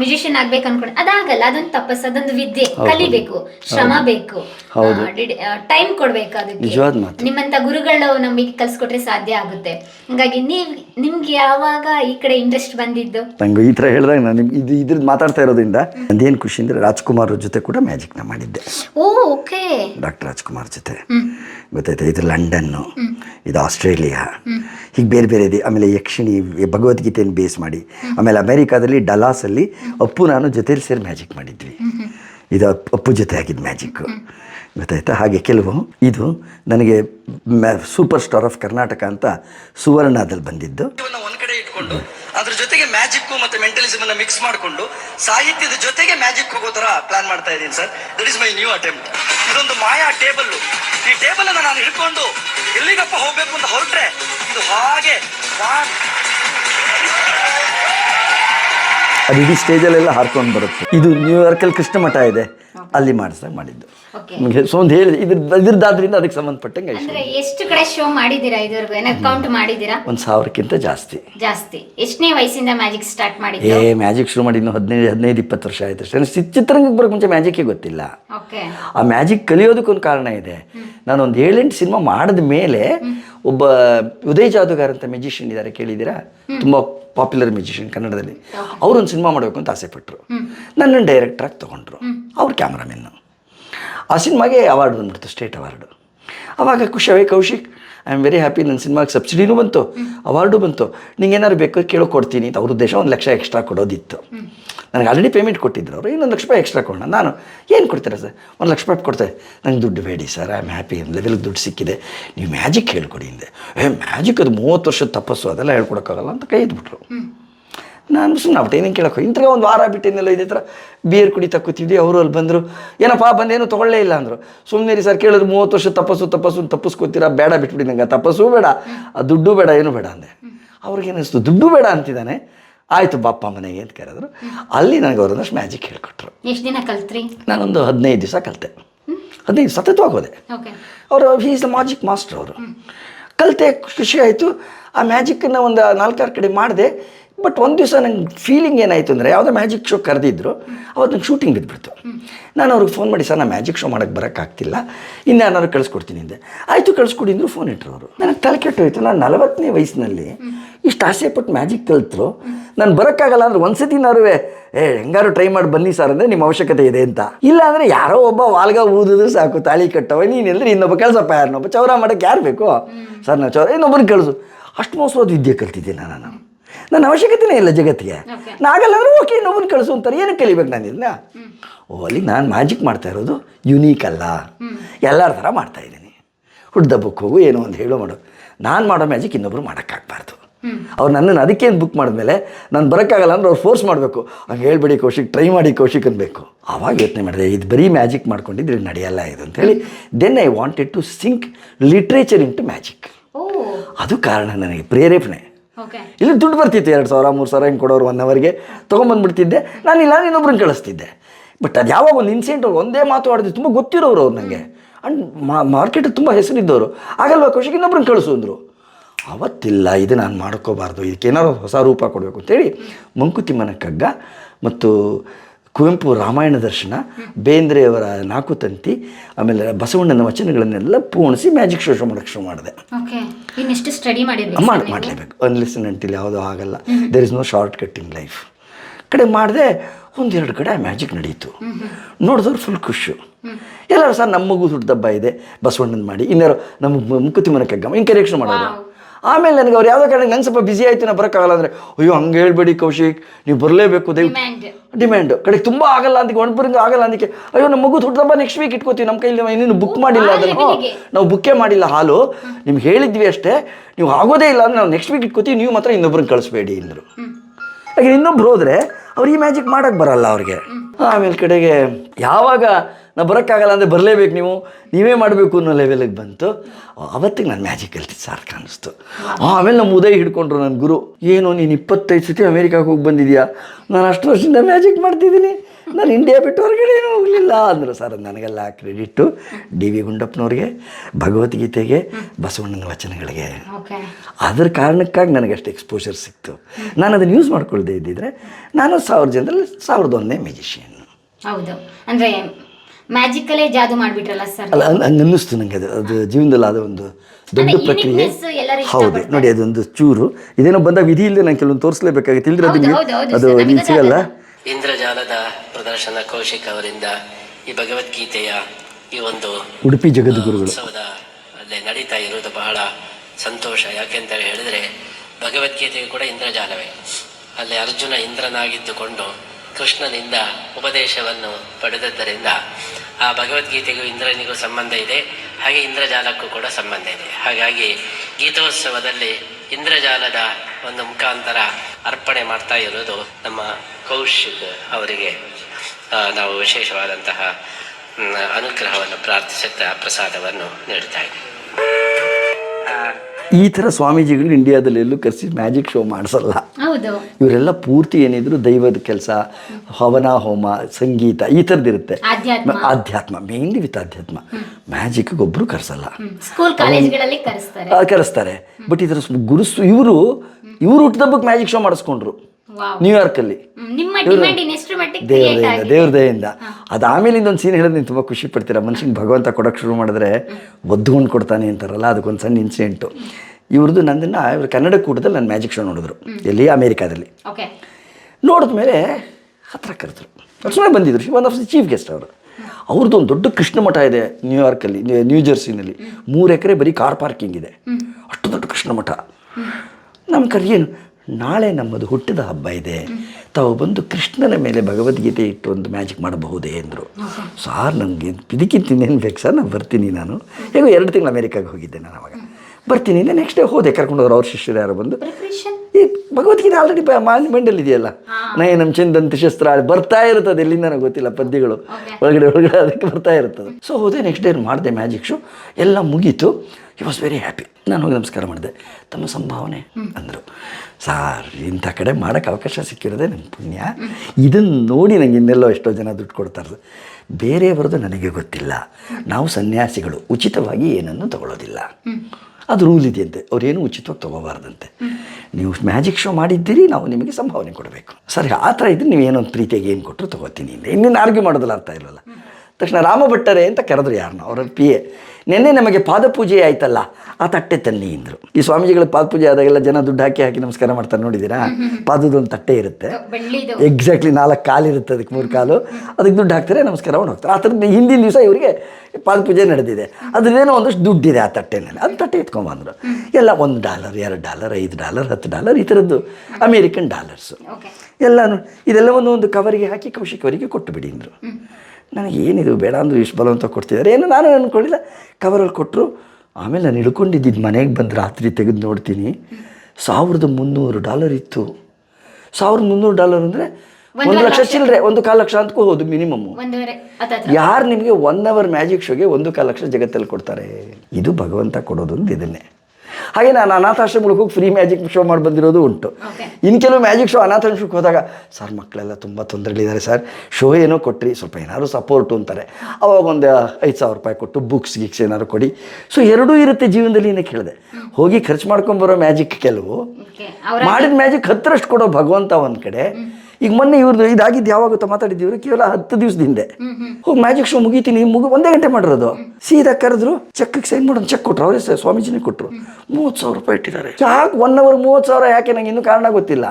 ಮ್ಯೂಸಿಷಿಯನ್ ಆಗ್ಬೇಕು ಅನ್ಕೊಂಡು ಅದಾಗಲ್ಲ ಅದೊಂದು ತಪಸ್ಸು ಅದೊಂದು ವಿದ್ಯೆ. ಕಲಿಬೇಕು ಶ್ರಮ ಬೇಕು. ಟೈಮ್ ಕೊಡ್ಬೇಕು ಅದಕ್ಕೆ. ನಿಮ್ಮಂತ ಗುರುಗಳು ನಮಗೆ ಕಲ್ಸ್ಕೊಟ್ರೆ ಸಾಧ್ಯ ಆಗುತ್ತೆ. ಹಂಗಾಗಿ ನೀವ್ ನಿಮ್ಗೆ ಯಾವಾಗ ಈ ಕಡೆ ಇಂಟ್ರೆಸ್ಟ್ ಬಂದಿದ್ದು? ನಂಗೆ ಈ ತರ ಹೇಳಿದಾಗ ನಾನು ಇದು ಇದ್ರದ್ದು ಮಾತಾಡ್ತಾ ಇರೋದ್ರಿಂದ ಅದೇನ್ ಖುಷಿ ಅಂದ್ರೆ ರಾಜ್ಕುಮಾರ್ ಜೊತೆ ಕೂಡ ಮ್ಯಾಜಿಕ್ನ ಮಾಡಿದ್ದೆ. ಓ ಓಕೆ ಡಾಕ್ಟರ್ ರಾಜ್ಕುಮಾರ್ ಜೊತೆ. ಗೊತ್ತಾಯ್ತಾ? ಇದು ಲಂಡನ್ನು ಇದು ಆಸ್ಟ್ರೇಲಿಯಾ. ಹೀಗೆ ಬೇರೆ ಬೇರೆ ಇದೆ. ಆಮೇಲೆ ಯಕ್ಷಿಣಿ ಭಗವದ್ಗೀತೆಯನ್ನು ಬೇಸ್ ಮಾಡಿ. ಆಮೇಲೆ ಅಮೇರಿಕಾದಲ್ಲಿ ಡಲಾಸಲ್ಲಿ ಅಪ್ಪು ನಾನು ಜೊತೆಲಿ ಸೇರಿ ಮ್ಯಾಜಿಕ್ ಮಾಡಿದ್ವಿ. ಇದು ಅಪ್ಪು ಜೊತೆ ಆಗಿದ್ದು ಮ್ಯಾಜಿಕ್ಕು. ಗೊತ್ತಾಯ್ತಾ? ಹಾಗೆ ಕೆಲವು ಇದು ನನಗೆ ಸೂಪರ್ ಸ್ಟಾರ್ ಆಫ್ ಕರ್ನಾಟಕ ಅಂತ ಸುವರ್ಣದಲ್ಲಿ ಬಂದಿದ್ದು. ಒಂದು ಕಡೆ ಇಟ್ಕೊಂಡು ಅದ್ರ ಜೊತೆಗೆ ಮ್ಯಾಜಿಕ್ ಮತ್ತೆ ಮೆಂಟಲಿಸಮ್ ಅನ್ನ ಮಿಕ್ಸ್ ಮಾಡಿಕೊಂಡು ಸಾಹಿತ್ಯದ ಜೊತೆಗೆ ಮ್ಯಾಜಿಕ್ ಹೋಗೋ ತರ ಪ್ಲಾನ್ ಮಾಡ್ತಾ ಇದ್ದೀನಿ sir. That is my new attempt ಇದೊಂದು ಮಾಯಾ ಟೇಬಲ್ ಈ ಟೇಬಲ್ ಅನ್ನ ನಾನು ಹಿಡ್ಕೊಂಡು ಎಲ್ಲಿಗಪ್ಪ ಹೋಗ್ಬೇಕು ಅಂತ ಹೊರಟ್ರೆ ಇದು ಹಾಗೆ ಅದು ಇಡೀ ಸ್ಟೇಜಲ್ಲೆಲ್ಲ ಹಾರ್ಕೊಂಡು ಬರುತ್ತೆ. ಇದು ನ್ಯೂಯಾರ್ಕಲ್ಲಿ ಕೃಷ್ಣ ಮಠ ಇದೆ. ಅಲ್ಲಿ ಮಾಡಿಸ್ದಾಗ ಮಾಡಿದ್ದು. ನಿಮಗೆ ಸೊ ಒಂದು ಹೇಳಿದೆ ಇದ್ರ ಇದ್ರದ್ದಾದ್ರಿಂದ ಅದಕ್ಕೆ ಸಂಬಂಧಪಟ್ಟಂಗೆ ಅಂದ್ರೆ ಎಷ್ಟು ಕಡೆ ಶೋ ಮಾಡಿದ್ದೀರಾ ಇದುವರೆಗೂ? ಏನಾದ್ರು ಕೌಂಟ್ ಮಾಡಿದ್ದೀರಾ? ಒಂದು ಸಾವಿರಕ್ಕಿಂತ ಜಾಸ್ತಿ. ಜಾಸ್ತಿ. ಎಷ್ಟನೇ ವಯಸ್ಸಿಂದ ಮ್ಯಾಜಿಕ್ ಸ್ಟಾರ್ಟ್ ಮಾಡಿ ಏ ಮ್ಯಾಜಿಕ್ ಶುರು ಮಾಡಿ ಇನ್ನು ಹದಿನೈದು ಹದಿನೈದು ಇಪ್ಪತ್ತು ವರ್ಷ ಆಯ್ತು ಅಷ್ಟೇ. ನನಗೆ ಚಿತ್ರರಂಗಕ್ಕೆ ಬರೋಕ್ಕೆ ಮುಂಚೆ ಮ್ಯಾಜಿಕ್ಕೇ ಗೊತ್ತಿಲ್ಲ. ಆ ಮ್ಯಾಜಿಕ್ ಕಲಿಯೋದಕ್ಕೊಂದು ಕಾರಣ ಇದೆ. ನಾನು ಒಂದು ಏಳೆಂಟು ಸಿನಿಮಾ ಮಾಡಿದ ಮೇಲೆ ಒಬ್ಬ ಉದಯ್ ಜಾದುಗಾರ್ ಅಂತ ಮ್ಯೂಜಿಷಿಯನ್ ಇದ್ದಾರೆ ಕೇಳಿದ್ದೀರಾ? ತುಂಬ ಪಾಪ್ಯುಲರ್ ಮ್ಯೂಜಿಷಿಯನ್ ಕನ್ನಡದಲ್ಲಿ. ಅವರೊಂದು ಸಿನಿಮಾ ಮಾಡಬೇಕು ಅಂತ ಆಸೆ ಪಟ್ಟರು ನನ್ನನ್ನು ಡೈರೆಕ್ಟ್ರಾಗಿ ತೊಗೊಂಡ್ರು. ಅವ್ರ ಕ್ಯಾಮ್ರಾಮೆನ್ನು ಆ ಸಿನಿಮಾಗೆ ಅವಾರ್ಡ್ ಬಂದ್ಬಿಡ್ತು ಸ್ಟೇಟ್ ಅವಾರ್ಡು ಅವಾಗ ಖುಷಿ Kaushik I am very happy ನನ್ನ ಸಿನಿಮಾಗೆ ಸಬ್ಸಿಡಿನೂ ಬಂತು ಅವಾರ್ಡು ಬಂತು. ನಿಂಗೆ ಏನಾದ್ರು ಬೇಕು ಕೇಳೋ ಕೊಡ್ತೀನಿ ಅಂತ ಅವ್ರ ಉದ್ದೇಶ ಒಂದು ಲಕ್ಷ ಎಕ್ಸ್ಟ್ರಾ ಕೊಡೋದಿತ್ತು. ನನಗೆ ಆಲ್ರೆಡಿ ಪೇಮೆಂಟ್ ಕೊಟ್ಟಿದ್ರು ಅವರು, ಇನ್ನೊಂದು ಲಕ್ಷ ರೂಪಾಯಿ ಎಕ್ಸ್ಟ್ರಾ ಕೊಡೋಣ. ನಾನು, ಏನು ಕೊಡ್ತೀರಾ ಸರ್? ಒಂದು ಲಕ್ಷ ರೂಪಾಯಿ ಕೊಡ್ತಾರೆ. ನಂಗೆ ದುಡ್ಡು ಬೇಡಿ ಸರ್ ಐ ಆಮ್ ಹ್ಯಾಪಿ ಲೆವೆಲ್ಗೆ ದುಡ್ಡು ಸಿಕ್ಕಿದೆ. ನೀವು ಮ್ಯಾಜಿಕ್ ಹೇಳ್ಕೊಡಿ ಹಿಂದೆ. ಏ ಮ್ಯಾಜಿಕ್ ಅದು ಮೂವತ್ತು ವರ್ಷದ ತಪಸ್ಸು, ಅದೆಲ್ಲ ಹೇಳ್ಕೊಡೋಕ್ಕಾಗಲ್ಲ ಅಂತ ಕೈ ಎದ್ಬಿಟ್ರು ನಾನು ಸುಮ್ಮನೆ ಆಗ್ಬಿಟ್ಟೆ. ಏನೇನು ಕೇಳೋಕೆ? ಇಂಥ ಒಂದು ವಾರ ಬಿಟ್ಟೇನೆಲ್ಲ ಇದೇ ಥರ ಬಿಯರ್ ಕುಡಿತಾ ಕೂತಿದ್ವಿ. ಅವರು ಅಲ್ಲಿ ಬಂದರು ಏನಪ್ಪ ಬಂದೇನು ತೊಗೊಳ್ಳೇ ಇಲ್ಲ ಅಂದರು. ಸುಮ್ಮನೆ ರೀ ಸರ್ ಕೇಳಿದ್ರು ಮೂವತ್ತು ವರ್ಷ ತಪಸ್ಸು ತಪಸ್ಸು ತಪ್ಪಿಸ್ಕೋತೀರಾ? ಬೇಡ ಬಿಟ್ಬಿಡಿ ನಂಗೆ ತಪಸ್ಸು ಬೇಡ ಆ ದುಡ್ಡು ಬೇಡ ಏನು ಬೇಡ ಅಂದೆ. ಅವ್ರಿಗೇನಿಸ್ತು ದುಡ್ಡು ಬೇಡ ಅಂತಿದ್ದಾನೆ. ಆಯಿತು ಬಾಪ್ಪ ಮನೆಗೆ ಅಂತ ಕರೆದ್ರು ಅಲ್ಲಿ ನನಗೆ ಅವರೊಂದಷ್ಟು ಮ್ಯಾಜಿಕ್ ಹೇಳ್ಕೊಟ್ರು. ಎಷ್ಟು ದಿನ ಕಲ್ತ್ರಿ? ನಾನೊಂದು ಹದಿನೈದು ದಿವಸ ಕಲಿತೆ. ಹದಿನೈದು ಸತತವಾಗಿ ಹೋದೆ. ಅವರು he is the magic master ಅವರು. ಕಲಿತೆ ಖುಷಿ ಆಯಿತು. ಆ ಮ್ಯಾಜಿಕ್ಕನ್ನು ಒಂದು ನಾಲ್ಕಾರು ಕಡೆ ಮಾಡಿದೆ. ಬಟ್ ಒಂದು ದಿವಸ ನಂಗೆ ಫೀಲಿಂಗ್ ಏನಾಯಿತು ಅಂದರೆ, ಯಾವುದೋ ಮ್ಯಾಜಿಕ್ ಶೋ ಕರೆದಿದ್ರು ಅವತ್ತು ನಂಗೆ ಶೂಟಿಂಗ್ ಬಿದ್ದುಬಿಡ್ತು ನಾನು ಅವ್ರಿಗೆ ಫೋನ್ ಮಾಡಿ, ಸರ್, ನಾನು ಮ್ಯಾಜಿಕ್ ಶೋ ಮಾಡೋಕ್ಕೆ ಬರೋಕ್ಕಾಗ್ತಿಲ್ಲ ಇನ್ನು ಯಾರು ಕಳಿಸ್ಕೊಡ್ತೀನಿ ಅಂದೆ. ಆಯಿತು, ಕಳಿಸ್ಕೊಡಿ ಅಂದರು ಫೋನ್ ಇಟ್ಟರು ಅವರು. ನನಗೆ ತಲೆ ಕೆಟ್ಟೋಯ್ತು ನಾನು ನಲವತ್ತನೇ ವಯಸ್ಸಿನಲ್ಲಿ ಇಷ್ಟು ಆಸೆ ಪಟ್ಟು ಮ್ಯಾಜಿಕ್ ಕಲಿತರು. ನಾನು ಬರೋಕ್ಕಾಗಲ್ಲ ಅಂದ್ರೆ ಒಂದ್ಸತಿನಾರು ಏ ಹೆಂಗಾರು ಟ್ರೈ ಮಾಡಿ ಬನ್ನಿ ಸರ್ ಅಂದರೆ ನಿಮ್ಮ ಅವಶ್ಯಕತೆ ಇದೆ ಅಂತ. ಇಲ್ಲ ಅಂದರೆ ಯಾರೋ ಒಬ್ಬ ವಾಲ್ಗ ಊದಿದ್ರು ಸಾಕು, ತಾಳಿ ಕಟ್ಟವ. ನೀನೆಲ್ಲರಿ ಇನ್ನೊಬ್ಬ ಕೆಲಸಪ್ಪ ಯಾರನ್ನೊಬ್ಬ ಚೌರ ಮಾಡೋಕ್ಕೆ ಯಾರು ಬೇಕು? ಸರ್, ನಾವು ಚೌರ ಇನ್ನೊಬ್ಬರು ಕಳಿಸು. ಅಷ್ಟು ಮೋಸವಾದ ವಿದ್ಯೆ ಕಲ್ತಿದ್ದೆ ನಾನು. ನನ್ನ ಅವಶ್ಯಕತೆನೇ ಇಲ್ಲ ಜಗತ್ತಿಗೆ. ನಾಗಲ್ಲ ಅಂದ್ರೆ ಓಕೆ ಇನ್ನೊಬ್ಬನ ಕಳಿಸು ಅಂತಾರೆ. ಏನಕ್ಕೆ ಕಲಿಬೇಕು ನಾನು ಇದನ್ನ ಓ ಅಲ್ಲಿ ನಾನು ಮ್ಯಾಜಿಕ್ ಮಾಡ್ತಾ ಇರೋದು ಯುನೀಕ್ ಅಲ್ಲ. ಎಲ್ಲರ ಥರ ಮಾಡ್ತಾ ಇದ್ದೀನಿ. ಬುಕ್ ಹೋಗು ಏನೋ ಒಂದು ಹೇಳೋ ಮಾಡು. ನಾನು ಮಾಡೋ ಮ್ಯಾಜಿಕ್ ಇನ್ನೊಬ್ಬರು ಮಾಡೋಕ್ಕಾಗಬಾರ್ದು ಅವ್ರು ನನ್ನನ್ನು ಅದಕ್ಕೇನು ಬುಕ್ ಮಾಡಿದ್ಮೇಲೆ ನಾನು ಬರೋಕ್ಕಾಗಲ್ಲ ಅಂದ್ರೆ ಅವ್ರು ಫೋರ್ಸ್ ಮಾಡಬೇಕು. ಹಂಗೆ ಹೇಳ್ಬೇಡಿ ಕೌಶಿಕ್ ಟ್ರೈ ಮಾಡಿ ಕೌಶಿಕ್ ಅನ್ಬೇಕು. ಆವಾಗ ಯೋಚನೆ ಮಾಡಿದೆ ಇದು ಬರೀ ಮ್ಯಾಜಿಕ್ ಮಾಡ್ಕೊಂಡಿದ್ರೆ ನಡೆಯಲ್ಲ ಇದು ಅಂತೇಳಿ then I wanted to sync literature into magic ಓ. ಅದು ಕಾರಣ ನನಗೆ ಪ್ರೇರೇಪಣೆ. ಇಲ್ಲಿ ದುಡ್ಡು ಬರ್ತಿತ್ತು ಎರಡು ಸಾವಿರ, ಮೂರು ಸಾವಿರ ಹಿಂಗೆ ಕೊಡೋರು ಒನ್ ಅವರ್ಗೆ ತೊಗೊಂಬಂದ್ಬಿಡ್ತಿದ್ದೆ. ನಾನು ಇಲ್ಲ ಇನ್ನೊಬ್ರನ್ನ ಕಳಿಸ್ತಿದ್ದೆ. ಬಟ್ ಅದು ಯಾವಾಗ ಒಂದು ಇನ್ಸಿಡೆಂಟ್ ಒಂದೇ ಮಾತು ಆಡಿದ್ರು ತುಂಬ ಗೊತ್ತಿರೋರು ಅವ್ರು ನನಗೆ ಅಂಡ್ ಮಾರ್ಕೆಟ್ ತುಂಬ ಹೆಸರಿದ್ದವರು. ಆಗಲ್ವಾ ಖುಷಿಗೆ ಇನ್ನೊಬ್ರನ್ನ ಕಳಿಸು ಅಂದರು. ಅವತ್ತಿಲ್ಲ, ಇದು ನಾನು ಮಾಡ್ಕೋಬಾರ್ದು. ಇದಕ್ಕೇನಾದ್ರು ಹೊಸ ರೂಪ ಕೊಡಬೇಕು ಅಂತೇಳಿ, ಮಂಕುತಿಮ್ಮನ ಕಗ್ಗ ಮತ್ತು ಕುವೆಂಪು ರಾಮಾಯಣ ದರ್ಶನ ಬೇಂದ್ರೆಯವರ ನಾಲ್ಕು ತಂತಿ ಆಮೇಲೆ ಬಸವಣ್ಣನ ವಚನಗಳನ್ನೆಲ್ಲ ಪೂರ್ಣಿಸಿ ಮ್ಯಾಜಿಕ್ ಶೋ ಶೋ ಮಾಡೋಕ್ಕೆ ಶುರು ಮಾಡಿದೆ. ಮಾಡಿ ಮಾಡಲೇಬೇಕು. ಅನ್ಲಿಸನ್ ಅಂಟಿಲ್ಲ ಯಾವುದೋ ಆಗಲ್ಲ there is no shortcut in life ಕಡೆ ಮಾಡಿದೆ ಒಂದೆರಡು ಕಡೆ ಮ್ಯಾಜಿಕ್ ನಡೀತು. ನೋಡಿದವ್ರು ಫುಲ್ ಖುಷು ಎಲ್ಲರೂ ಸರ್ ನಮ್ಮ ಮಗು ದೊಡ್ಡ ದಬ್ಬ ಇದೆ. ಬಸವಣ್ಣನ ಮಾಡಿ. ಇನ್ಯಾರು ನಮ್ಮ ಮುಕ್ಕುತಿಮ್ಮನ ಕಗ್ಗಮ್ಮ ಹಿಂಗೆ ಕರೆಕ್ಷನ್ ಮಾಡೋದು. ಆಮೇಲೆ ನನಗೆ ಅವ್ರು ಯಾವುದೋ ಕಾರಣಕ್ಕೆ ನಂಗೆ ಸ್ವಲ್ಪ ಬಿಸಿ ಆಯಿತು ನಾ ಬರೋಕ್ಕಾಗಲ್ಲ ಅಂದರೆ ಅಯ್ಯೋ ಹಂಗೆ ಹೇಳ್ಬೇಡಿ ಕೌಶಿಕ್ ನೀವು ಬರಲೇಬೇಕು ದಯವು ಡಿಮ್ಯಾಂಡ್ ಕಡೆಗೆ ತುಂಬ ಆಗಲ್ಲ ಅಂದಕ್ಕೆ ಒನ್ ಬರಿಂಗ್ ಆಗಲ್ಲ ಅದಕ್ಕೆ ಅಯ್ಯೋ ನಮ್ಮ ಮಗು ಹುಟ್ಟದಬ್ಬ ನೆಕ್ಸ್ಟ್ ವೀಕ್ ಇಟ್ಕೋತೀವಿ ನಮ್ಮ ಕೈಲಿ ಇನ್ನೇನು ಬುಕ್ ಮಾಡಿಲ್ಲ ಅದನ್ನು. ನಾವು ಬುಕ್ಕೇ ಮಾಡಿಲ್ಲ ಹಾಲು. ನಿಮ್ಗೆ ಹೇಳಿದ್ವಿ ಅಷ್ಟೇ ನೀವು ಆಗೋದೇ ಇಲ್ಲ ಅಂದ್ರೆ ನಾವು ನೆಕ್ಸ್ಟ್ ವೀಕ್ ಇಟ್ಕೋತೀವಿ ನೀವು ಮಾತ್ರ ಇನ್ನೊಬ್ರನ್ನ ಕಳಿಸ್ಬೇಡಿ ಅಂದರು. ಹಾಗೆ ಇನ್ನೊಬ್ರು ಹೋದರೆ ಅವ್ರು ಈ ಮ್ಯಾಜಿಕ್ ಮಾಡೋಕ್ಕೆ ಬರಲ್ಲ ಅವ್ರಿಗೆ. ಆಮೇಲೆ ಕಡೆಗೆ ಯಾವಾಗ ನಾನು ಬರೋಕ್ಕಾಗಲ್ಲ ಅಂದರೆ ಬರಲೇಬೇಕು ನೀವು. ನೀವೇ ಮಾಡಬೇಕು ಅನ್ನೋ ಲೆವೆಲಿಗೆ ಬಂತು. ಅವತ್ತಿಗೆ ನಾನು ಮ್ಯಾಜಿಕ್ ಕಲ್ತಿದ್ದು ಸಾರ್ ಕಾಣಿಸ್ತು. ಆಮೇಲೆ ನಮ್ಮ ಉದಯ ಹಿಡ್ಕೊಂಡ್ರು ನನ್ನ ಗುರು. ಏನು ನೀನು ಇಪ್ಪತ್ತೈದು ಸತಿ ಅಮೇರಿಕಾಗೆ ಹೋಗಿ ಬಂದಿದ್ಯಾ? ನಾನು ಅಷ್ಟು ವರ್ಷದಿಂದ ಮ್ಯಾಜಿಕ್ ಮಾಡ್ತಿದ್ದೀನಿ. ನಾನು ಇಂಡಿಯಾ ಬಿಟ್ಟು ಹೊರಗಡೆ ಏನೂ ಹೋಗಲಿಲ್ಲ. ಅಂದರು ಸರ್ ನನಗೆಲ್ಲ ಕ್ರೆಡಿಟ್ಟು ಡಿ ವಿ ಗುಂಡಪ್ಪನವ್ರಿಗೆ ಭಗವದ್ಗೀತೆಗೆ ಬಸವಣ್ಣನ ವಚನಗಳಿಗೆ. ಅದರ ಕಾರಣಕ್ಕಾಗಿ ನನಗೆ ಅಷ್ಟು ಎಕ್ಸ್ಪೋಜರ್ ಸಿಕ್ತು. ನಾನು ಅದನ್ನು ಯೂಸ್ ಮಾಡ್ಕೊಳ್ದೇ ಇದ್ದಿದ್ರೆ ನಾನು ಸಾವಿರ ಜನರಲ್ಲಿ ಸಾವಿರದ ಒಂದನೇ ಮ್ಯಾಜಿಷಿಯನ್ ಹೌದು. ಅಂದರೆ ಮ್ಯಾಜಿಕಲ್ಲೇ ಜಾದು ಮಾಡಿಬಿಟ್ರಲ್ಲ ಸರ್ ಅಲ್ಲ ಅನ್ನಿಸ್ತು ನನಗೆ ಅದು. ಅದು ಜೀವನದಲ್ಲಿ ಅದು ಒಂದು ದೊಡ್ಡ ಪ್ರಕ್ರಿಯೆ. ಹೌದು. ನೋಡಿ ಅದೊಂದು ಚೂರು. ಇದೇನೋ ಬಂದಾಗ ವಿಧಿ ಇಲ್ಲದೆ ನಾನು ಕೆಲವೊಂದು ತೋರಿಸ್ಲೇಬೇಕಾಗಿತ್ತು. ಇಲ್ದ್ರೆ ಅದು ಅದು ಸಿಗಲ್ಲ. ಇಂದ್ರಜಾಲದ ಪ್ರದರ್ಶನ ಕೌಶಿಕ್ ಅವರಿಂದ ಈ ಭಗವದ್ಗೀತೆಯ ಈ ಒಂದು ಉಡುಪಿ ಜಗದ್ಗುರುಗಳು. ಉತ್ಸವದ ಅಲ್ಲೇ ನಡೀತಾ ಇರುವುದು ಬಹಳ ಸಂತೋಷ. ಯಾಕೆಂತ ಹೇಳಿದ್ರೆ ಭಗವದ್ಗೀತೆಯು ಕೂಡ ಇಂದ್ರಜಾಲವೇ. ಅಲ್ಲಿ ಅರ್ಜುನ ಇಂದ್ರನಾಗಿದ್ದುಕೊಂಡು ಕೃಷ್ಣನಿಂದ ಉಪದೇಶವನ್ನು ಪಡೆದದ್ದರಿಂದ ಆ ಭಗವದ್ಗೀತೆಗೂ ಇಂದ್ರನಿಗೂ ಸಂಬಂಧ ಇದೆ. ಹಾಗೆ ಇಂದ್ರಜಾಲಕ್ಕೂ ಕೂಡ ಸಂಬಂಧ ಇದೆ. ಹಾಗಾಗಿ ಗೀತೋತ್ಸವದಲ್ಲಿ ಇಂದ್ರಜಾಲದ ಒಂದು ಮುಖಾಂತರ ಅರ್ಪಣೆ ಮಾಡ್ತಾ ಇರೋದು ನಮ್ಮ ಕೌಶಿಕ್ ಅವರಿಗೆ. ನಾವು ವಿಶೇಷವಾದಂತಹ ಅನುಗ್ರಹವನ್ನು ಪ್ರಾರ್ಥಿಸುತ್ತಾ ಪ್ರಸಾದವನ್ನು ನೀಡ್ತಾ ಇದ್ದೀವಿ. ಈ ಥರ ಸ್ವಾಮೀಜಿಗಳು ಇಂಡಿಯಾದಲ್ಲಿ ಎಲ್ಲೂ ಕರೆಸಿ ಮ್ಯಾಜಿಕ್ ಶೋ ಮಾಡಿಸಲ್ಲ. ಇವರೆಲ್ಲ ಪೂರ್ತಿ ಏನಿದ್ರು ದೈವದ ಕೆಲಸ ಹವನ ಹೋಮ ಸಂಗೀತ ಈ ಥರದ್ದಿರುತ್ತೆ. ಆಧ್ಯಾತ್ಮ. ಆಧ್ಯಾತ್ಮ ಮೇನ್ಲಿ ವಿತ್ ಆಧ್ಯಾತ್ಮ. ಮ್ಯಾಜಿಕ್ಗೆ ಒಬ್ಬರು ಕರೆಸಲ್ಲ. ಕರೆಸ್ತಾರೆ. ಬಟ್ ಇದರ ಗುರುಸು ಇವರು ಇವರು ಹುಟ್ಟಿದಬ್ಬಕ್ಕೆ ಮ್ಯಾಜಿಕ್ ಶೋ ಮಾಡಿಸ್ಕೊಂಡ್ರು. ನ್ಯೂಯಾರ್ಕಲ್ಲಿ ದೇವ್ರ ದಯಿಂದ ದೇವ್ರ ದಯೆಯಿಂದ. ಅದು ಆಮೇಲೆ ಒಂದು ಸೀನ್ ಹೇಳಿದ್ರೆ ನೀವು ತುಂಬ ಖುಷಿ ಪಡ್ತೀರಾ. ಮನುಷ್ಯನಿಗೆ ಭಗವಂತ ಕೊಡೋಕೆ ಶುರು ಮಾಡಿದ್ರೆ ಒದ್ದುಕೊಂಡು ಕೊಡ್ತಾನೆ ಅಂತಾರಲ್ಲ ಅದಕ್ಕೊಂದು ಸಣ್ಣ ಇನ್ಸಿಡೆಂಟು ಇವ್ರದ್ದು ನನ್ನನ್ನು ಇವರು ಕನ್ನಡ ಕೂಟದಲ್ಲಿ ನನ್ನ ಮ್ಯಾಜಿಕ್ ಶೋ ನೋಡಿದ್ರು. ಎಲ್ಲಿ? ಅಮೇರಿಕಾದಲ್ಲಿ. ನೋಡಿದ ಮೇಲೆ ಹತ್ರ ಕರೆದ್ರು. ತಕ್ಷಣ ಬಂದಿದ್ರು she one of the chief guest ಅವರು. ಅವ್ರದ್ದು ಒಂದು ದೊಡ್ಡ ಕೃಷ್ಣ ಮಠ ಇದೆ ನ್ಯೂಯಾರ್ಕಲ್ಲಿ ನ್ಯೂ- ನ್ಯೂ ಜೆರ್ಸಿನಲ್ಲಿ ಮೂರು ಎಕರೆ ಬರೀ ಕಾರ್ ಪಾರ್ಕಿಂಗ್ ಇದೆ. ಅಷ್ಟು ದೊಡ್ಡ ಕೃಷ್ಣ ಮಠ. ನಮ್ಮ ಕರಿ ಏನು ನಾಳೆ ನಮ್ಮದು ಹುಟ್ಟಿದ ಹಬ್ಬ ಇದೆ. ತಾವು ಬಂದು ಕೃಷ್ಣನ ಮೇಲೆ ಭಗವದ್ಗೀತೆ ಇಟ್ಟು ಒಂದು ಮ್ಯಾಜಿಕ್ ಮಾಡಬಹುದೇ ಅಂದರು ಸಾರ್ ನನಗೆ ಇದಕ್ಕಿಂತ ಇನ್ನೇನು ಬೇಕು ಸರ್? ನಾನು ಬರ್ತೀನಿ ನಾನು. ಹೇಗೋ ಎರಡು ತಿಂಗಳು ಅಮೇರಿಕಾಗೆ ಹೋಗಿದ್ದೆ ನಾನು ಅವಾಗ. ಬರ್ತೀನಿ ನೆಕ್ಸ್ಟ್ ಡೇ ಹೋದೆ ಕರ್ಕೊಂಡು ಅವ್ರ ಶಿಷ್ಯರು ಯಾರು ಬಂದು. ಈ ಭಗವದ್ಗೀತೆ ಆಲ್ರೆಡಿ ಮೈಂಡಲ್ಲಿ ಇದೆಯಲ್ಲ ನಯನಂ ಚಿಂದಂತ ಶಸ್ತ್ರ ಬರ್ತಾ ಇರ್ತದೆ ಎಲ್ಲಿಂದ ನನಗೆ ಗೊತ್ತಿಲ್ಲ ಪದ್ಯಗಳು. ಒಳಗಡೆ ಒಳಗಡೆ ಅದಕ್ಕೆ ಬರ್ತಾ ಇರ್ತದೆ ಸೊ ಹೋದೆ ನೆಕ್ಸ್ಟ್ ಡೇ ಮಾಡಿದೆ ಮ್ಯಾಜಿಕ್ ಶೋ ಎಲ್ಲ ಮುಗೀತು. ಈ ವಾಸ್ ವೆರಿ ಹ್ಯಾಪಿ ನಾನು ಹೋಗಿ ನಮಸ್ಕಾರ ಮಾಡಿದೆ. ತಮ್ಮ ಸಂಭಾವನೆ, ಅಂದರು. ಸಾರ್, ಇಂಥ ಕಡೆ ಮಾಡೋಕ್ಕೆ ಅವಕಾಶ ಸಿಕ್ಕಿರೋದೇ ನನ್ನ ಪುಣ್ಯ. ಇದನ್ನು ನೋಡಿ ನನಗೆ ಇನ್ನೆಲ್ಲೋ ಎಷ್ಟೋ ಜನ ದುಡ್ಡು ಕೊಡ್ತಾರೆ. ಬೇರೆಯವರದು ನನಗೆ ಗೊತ್ತಿಲ್ಲ. ನಾವು ಸನ್ಯಾಸಿಗಳು. ಉಚಿತವಾಗಿ ಏನನ್ನು ತಗೊಳ್ಳೋದಿಲ್ಲ ಅದು ರೂಲ್ ಇದೆಯಂತೆ. ಅವರೇನು ಉಚಿತವಾಗಿ ತೊಗೋಬಾರ್ದಂತೆ. ನೀವು ಮ್ಯಾಜಿಕ್ ಶೋ ಮಾಡಿದ್ದೀರಿ, ನಾವು ನಿಮಗೆ ಸಂಭಾವನೆ ಕೊಡಬೇಕು. ಸರಿ, ಆ ಥರ ಇದ್ರೆ ನೀವು ಏನೊಂದು ಪ್ರೀತಿಯಾಗಿ ಏನು ಕೊಟ್ಟರು ತೊಗೋತೀನಿ. ಇನ್ನೇನು ಆರ್ಗ್ಯೂ ಮಾಡೋದಿಲ್ಲ ಅರ್ಥ ಇಲ್ವಲ್ಲ? ತಕ್ಷಣ ರಾಮ ಭಟ್ಟರೆ ಅಂತ ಕರೆದ್ರು ಯಾರನ್ನ. ಅವರ ಪಿ ಎ ನಿನ್ನೆ ನಮಗೆ ಪಾದಪೂಜೆ ಆಯ್ತಲ್ಲ ಆ ತಟ್ಟೆ ತನ್ನಿ ಅಂದರು. ಈ ಸ್ವಾಮೀಜಿಗಳ ಪಾದಪೂಜೆ ಆದಾಗೆಲ್ಲ ಜನ ದುಡ್ಡು ಹಾಕಿ ಹಾಕಿ ನಮಸ್ಕಾರ ಮಾಡ್ತಾರೆ ನೋಡಿದ್ದೀರಾ? ಪಾದದೊಂದು ತಟ್ಟೆ ಇರುತ್ತೆ. ಎಕ್ಸಾಕ್ಟ್ಲಿ ನಾಲ್ಕು ಕಾಲು ಇರುತ್ತೆ ಅದಕ್ಕೆ ಮೂರು ಕಾಲು. ಅದಕ್ಕೆ ದುಡ್ಡು ಹಾಕ್ತಾರೆ ನಮಸ್ಕಾರ ಮಾಡಿ ಹೋಗ್ತಾರೆ. ಆ ಥರದ್ದು ಹಿಂದಿನ ದಿವಸ ಇವರಿಗೆ ಪಾದಪೂಜೆ ನಡೆದಿದೆ. ಅದ್ರದ್ದೇನೋ ಒಂದಷ್ಟು ದುಡ್ಡಿದೆ ಆ ತಟ್ಟೆನಲ್ಲಿ ಅದು ತಟ್ಟೆ ಎತ್ಕೊಂಬಂದರು ಎಲ್ಲ ಒಂದು ಡಾಲರ್ ಎರಡು ಡಾಲರ್ ಐದು ಡಾಲರ್ ಹತ್ತು ಡಾಲರ್ ಈ ಥರದ್ದು ಅಮೇರಿಕನ್ ಡಾಲರ್ಸು. ಎಲ್ಲನೂ ಇದೆಲ್ಲವನ್ನು ಒಂದು ಕವರಿಗೆ ಹಾಕಿ ಕೌಶಿಕವರಿಗೆ ಕೊಟ್ಟು ಬಿಡಿ ಅಂದರು. ನನಗೆ ಏನಿದು ಬೇಡ ಅಂದರು ಇಷ್ಟು ಬಲವಂತ ಕೊಡ್ತಿದ್ದಾರೆ. ಏನು ನಾನು ಅಂದ್ಕೊಂಡಿಲ್ಲ ಕವರಲ್ಲಿ ಕೊಟ್ಟರು ಆಮೇಲೆ ನಾನು ಹಿಡ್ಕೊಂಡಿದ್ದಿದ್ದು ಮನೆಗೆ ಬಂದು ರಾತ್ರಿ ತೆಗೆದು ನೋಡ್ತೀನಿ. ಸಾವಿರದ ಮುನ್ನೂರು ಡಾಲರ್ ಇತ್ತು. ಸಾವಿರದ ಮುನ್ನೂರು ಡಾಲರ್ ಅಂದರೆ ಒಂದು ಲಕ್ಷ ಚಿಲ್ಲರೆ ಒಂದು ಕಾಲು ಲಕ್ಷ ಅಂತ ಹೋದು ಮಿನಿಮಮ್ಮು ಯಾರು ನಿಮಗೆ ಒನ್ ಅವರ್ ಮ್ಯಾಜಿಕ್ ಶೋಗೆ ಒಂದು ಕಾಲು ಲಕ್ಷ ಜಗತ್ತಲ್ಲಿ ಕೊಡ್ತಾರೆ? ಇದು ಭಗವಂತ ಕೊಡೋದು ಇದನ್ನೇ. ಹಾಗೆ ನಾನು ಅನಾಥಾಶ್ರಮಗಳಿಗೆ ಹೋಗಿ ಫ್ರೀ ಮ್ಯಾಜಿಕ್ ಶೋ ಮಾಡಿ ಬಂದಿರೋದು ಉಂಟು. ಇನ್ನು ಕೆಲವು ಮ್ಯಾಜಿಕ್ ಶೋ ಅನಾಥಾಶ್ರಮಕ್ಕೆ ಹೋದಾಗ ಸರ್ ಮಕ್ಕಳೆಲ್ಲ ತುಂಬ ತೊಂದರೆಗಳಿದ್ದಾರೆ ಸರ್. ಶೋ ಏನೋ ಕೊಟ್ಟರಿ ಸ್ವಲ್ಪ ಏನಾದ್ರು ಸಪೋರ್ಟು ಅಂತಾರೆ. ಅವಾಗ ಒಂದು ಐದು ಸಾವಿರ ರೂಪಾಯಿ ಕೊಟ್ಟು ಬುಕ್ಸ್ ಗಿಕ್ಸ್ ಏನಾದ್ರು ಕೊಡಿ. ಸೊ ಎರಡೂ ಇರುತ್ತೆ ಜೀವನದಲ್ಲಿ ಏನಕ್ಕೆ ಕೇಳಿದೆ ಹೋಗಿ ಖರ್ಚು ಮಾಡ್ಕೊಂಬರೋ ಮ್ಯಾಜಿಕ್ ಕೆಲವು. ಮಾಡಿದ ಮ್ಯಾಜಿಕ್ ಹತ್ತರಷ್ಟು ಕೊಡೋ ಭಗವಂತ ಒಂದು ಕಡೆ. ಈಗ ಮೊನ್ನೆ ಇವ್ರದ್ದು ಇದಾಗಿದ್ದು ಯಾವಾಗ ಗೊತ್ತಾ ಮಾತಾಡಿದ್ದೀವ್ರು ಕೇವಲ ಹತ್ತು ದಿವಸದ ಹಿಂದೆ. ಹೋಗಿ ಮ್ಯಾಜಿಕ್ ಶೋ ಮುಗಿತೀನಿ ಮುಗಿ ಒಂದೇ ಗಂಟೆ ಮಾಡಿರೋದು. ಸೀದಾ ಕರೆದ್ರು ಚೆಕ್ ಸೈನ್ ಮಾಡೋದು ಚೆಕ್ ಕೊಟ್ರು. ಅವರೇ ಸ್ವಾಮೀಜಿನೇ ಕೊಟ್ಟರು ಮೂವತ್ತು ಸಾವಿರ ರೂಪಾಯಿ ಇಟ್ಟಿದ್ದಾರೆ. ಯಾಕೆ ಒನ್ ಅವರ್ ಮೂವತ್ತು ಸಾವಿರ ಯಾಕೆ ನಂಗೆ ಇನ್ನೂ ಕಾರಣ ಗೊತ್ತಿಲ್ಲ.